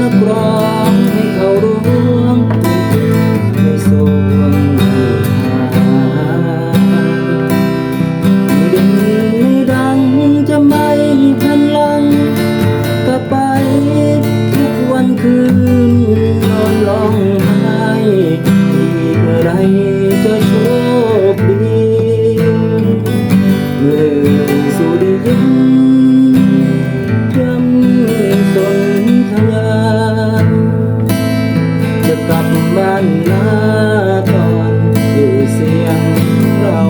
นักรองให้เขาร่วมในส่วไม่ดังไม่ดังจะไม่พลังกลัไปทุกวันคืนนอนร้งไห้ที่ไรจะช่วย บ้านนาตอนอยู่เสียงเรา